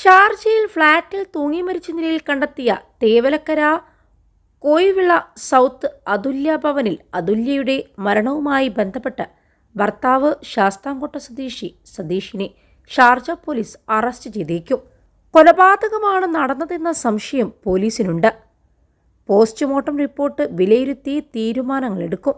ഷാർജയിൽ ഫ്ളാറ്റിൽ തൂങ്ങി മരിച്ച നിലയിൽ കണ്ടെത്തിയ തേവലക്കര കോയിവിള സൗത്ത് അതുല്യ ഭവനിൽ അതുല്യയുടെ മരണവുമായി ബന്ധപ്പെട്ട് ഭർത്താവ് ശാസ്താംകോട്ട സ്വദേശി സതീഷിനെ ഷാർജ പോലീസ് അറസ്റ്റ് ചെയ്തേക്കും. കൊലപാതകമാണ് നടന്നതെന്ന സംശയം പോലീസിനുണ്ട്. പോസ്റ്റ്മോർട്ടം റിപ്പോർട്ട് വിലയിരുത്തി തീരുമാനങ്ങളെടുക്കും.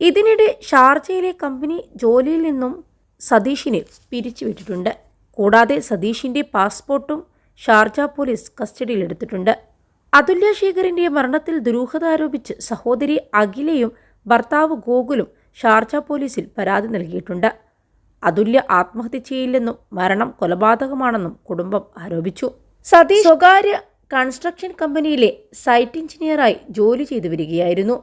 ഇതിനിടെ ഷാർജയിലെ കമ്പനി ജോലിയിൽ നിന്നും സതീഷിനെ പിരിച്ചുവിട്ടിട്ടുണ്ട്. കൂടാതെ സതീഷിന്റെ പാസ്പോർട്ടും ഷാർജ പോലീസ് കസ്റ്റഡിയിലെടുത്തിട്ടുണ്ട്. അതുല്യ ശേഖറിന്റെ മരണത്തിൽ ദുരൂഹത ആരോപിച്ച് സഹോദരി അഖിലയും ഭർത്താവ് ഗോകുലും ഷാർജ പോലീസിൽ പരാതി നൽകിയിട്ടുണ്ട്. അതുല്യ ആത്മഹത്യ ചെയ്യില്ലെന്നും മരണം കൊലപാതകമാണെന്നും കുടുംബം ആരോപിച്ചു. സതീഷ് സ്വകാര്യ കൺസ്ട്രക്ഷൻ കമ്പനിയിലെ സൈറ്റ് എഞ്ചിനീയറായി ജോലി ചെയ്തു വരികയായിരുന്നു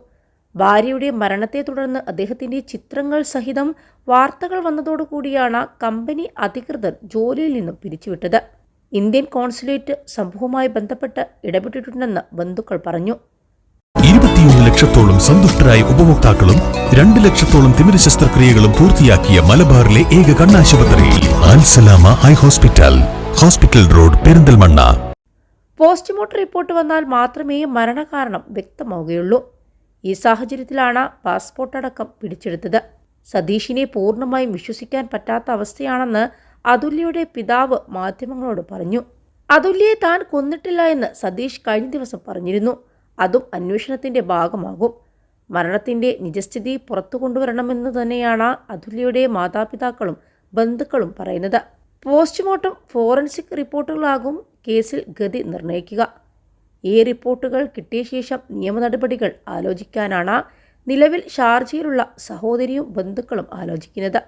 ഭാര്യയുടെ മരണത്തെ തുടർന്ന് അദ്ദേഹത്തിന്റെ ചിത്രങ്ങൾ സഹിതം വാർത്തകൾ വന്നതോടുകൂടിയാണ് കമ്പനി അധികൃതർ ജോലിയിൽ നിന്നും പിരിച്ചുവിട്ടത്. ഇന്ത്യൻ കോൺസുലേറ്റ് സംഭവവുമായി ബന്ധപ്പെട്ട് ഇടപെട്ടിട്ടുണ്ടെന്ന് ബന്ധുക്കൾ പറഞ്ഞു. ഇരുപത്തിയൊന്ന് ലക്ഷത്തോളം സന്തുഷ്ടരായ ഉപഭോക്താക്കളും രണ്ട് ലക്ഷത്തോളം തിമിര ശസ്ത്രക്രിയകളും പൂർത്തിയാക്കിയ മലബാറിലെ ഏക കണ്ണാശുപത്രി Al Salama high hospital hospital road Perinthalmanna. Postmortem report വന്നാൽ മാത്രമേ മരണകാരണം വ്യക്തമാവുകയുള്ളൂ. ഈ സാഹചര്യത്തിലാണ് പാസ്പോർട്ട് അടക്കം പിടിച്ചെടുത്തത്. സതീഷിനെ പൂർണമായും വിശ്വസിക്കാൻ പറ്റാത്ത അവസ്ഥയാണെന്ന് അതുല്യയുടെ പിതാവ് മാധ്യമങ്ങളോട് പറഞ്ഞു. അതുല്യയെ താൻ കൊന്നിട്ടില്ല എന്ന് സതീഷ് കഴിഞ്ഞ ദിവസം പറഞ്ഞിരുന്നു. അതും അന്വേഷണത്തിന്റെ ഭാഗമാകും. മരണത്തിന്റെ നിജസ്ഥിതി പുറത്തു കൊണ്ടുവരണമെന്ന് തന്നെയാണ് അതുല്യയുടെ മാതാപിതാക്കളും ബന്ധുക്കളും പറയുന്നത്. പോസ്റ്റ്മോർട്ടം ഫോറൻസിക് റിപ്പോർട്ടുകളാകും കേസിൽ ഗതി നിർണയിക്കുക ഈ റിപ്പോർട്ടുകൾ കിട്ടിയ ശേഷം നിയമ നടപടികൾ ആലോചിക്കാനാണ് നിലവിൽ ഷാർജയിലുള്ള സഹോദരിയും ബന്ധുക്കളും ആലോചിക്കുന്നത്.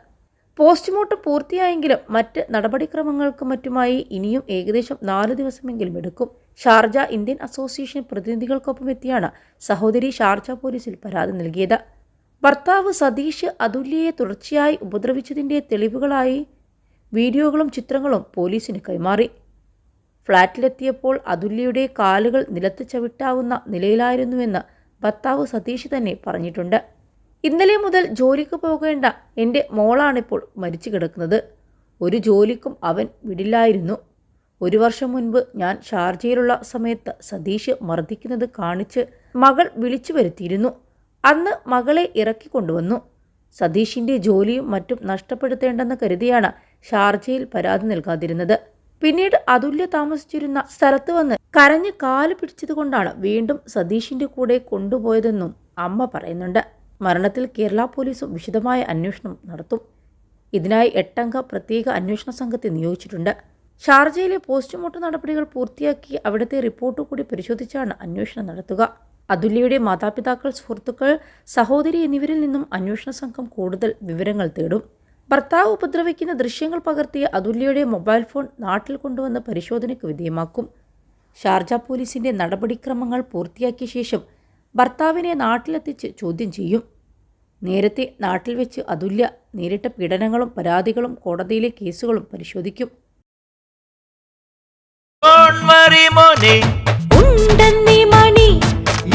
പോസ്റ്റ്മോർട്ടം പൂർത്തിയായെങ്കിലും മറ്റ് നടപടിക്രമങ്ങൾക്കും മറ്റുമായി ഇനിയും ഏകദേശം നാല് ദിവസമെങ്കിലും എടുക്കും. ഷാർജ ഇന്ത്യൻ അസോസിയേഷൻ പ്രതിനിധികൾക്കൊപ്പം എത്തിയാണ് സഹോദരി ഷാർജ പോലീസിൽ പരാതി നൽകിയത്. ഭർത്താവ് സതീഷ് അതുല്യയെ തുടർച്ചയായി ഉപദ്രവിച്ചതിന്റെ തെളിവുകളായി വീഡിയോകളും ചിത്രങ്ങളും പോലീസിന് കൈമാറി. ഫ്ളാറ്റിലെത്തിയപ്പോൾ അതുല്യയുടെ കാലുകൾ നിലത്ത് ചവിട്ടാവുന്ന നിലയിലായിരുന്നുവെന്ന് ഭർത്താവ് സതീഷ് തന്നെ പറഞ്ഞിട്ടുണ്ട്. ഇന്നലെ മുതൽ ജോലിക്ക് പോകേണ്ട എന്റെ മോളാണിപ്പോൾ മരിച്ചു കിടക്കുന്നത്. ഒരു ജോലിക്കും അവൻ വിടില്ലായിരുന്നു. ഒരു വർഷം മുൻപ് ഞാൻ ഷാർജയിലുള്ള സമയത്ത് സതീഷ് മർദ്ദിക്കുന്നത് കാണിച്ച് മകൾ വിളിച്ചു വരുത്തിയിരുന്നു. അന്ന് മകളെ ഇറക്കി കൊണ്ടുവന്നു. സതീഷിന്റെ ജോലിയും മറ്റും നഷ്ടപ്പെടുത്തേണ്ടെന്ന് കരുതിയാണ് ഷാർജയിൽ പരാതി നൽകാതിരുന്നത്. പിന്നീട് അതുല്യ താമസിച്ചിരുന്ന സ്ഥലത്ത് വന്ന് കരഞ്ഞ് കാൽ പിടിച്ചതുകൊണ്ടാണ് വീണ്ടും സതീഷിന്റെ കൂടെ കൊണ്ടുപോയതെന്നും അമ്മ പറയുന്നുണ്ട്. മരണത്തിൽ കേരള പോലീസും വിശദമായ അന്വേഷണം നടത്തും. ഇതിനായി എട്ടംഗ പ്രത്യേക അന്വേഷണ സംഘത്തെ നിയോഗിച്ചിട്ടുണ്ട്. ഷാർജയിലെ പോസ്റ്റ്മോർട്ടം നടപടികൾ പൂർത്തിയാക്കി അവിടുത്തെ റിപ്പോർട്ട് കൂടി പരിശോധിച്ചാണ് അന്വേഷണം നടത്തുക. അതുല്യയുടെ മാതാപിതാക്കൾ സുഹൃത്തുക്കൾ സഹോദരി എന്നിവരിൽ നിന്നും അന്വേഷണ സംഘം കൂടുതൽ വിവരങ്ങൾ തേടും. ഭർത്താവ് ഉപദ്രവിക്കുന്ന ദൃശ്യങ്ങൾ പകർത്തിയ അതുല്യയുടെ മൊബൈൽ ഫോൺ നാട്ടിൽ കൊണ്ടുവന്ന് പരിശോധനയ്ക്ക് വിധേയമാക്കും. ഷാർജ പോലീസിന്റെ നടപടിക്രമങ്ങൾ പൂർത്തിയാക്കിയ ശേഷം ഭർത്താവിനെ നാട്ടിലെത്തിച്ച് ചോദ്യം ചെയ്യും. നേരത്തെ നാട്ടിൽ വെച്ച് അതുല്യ നേരിട്ട പീഡനങ്ങളും പരാതികളും കോടതിയിലെ കേസുകളും പരിശോധിക്കും.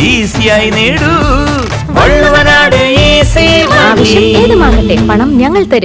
ഈസിയായി നേടൂ. പണം ഞങ്ങൾ തരും.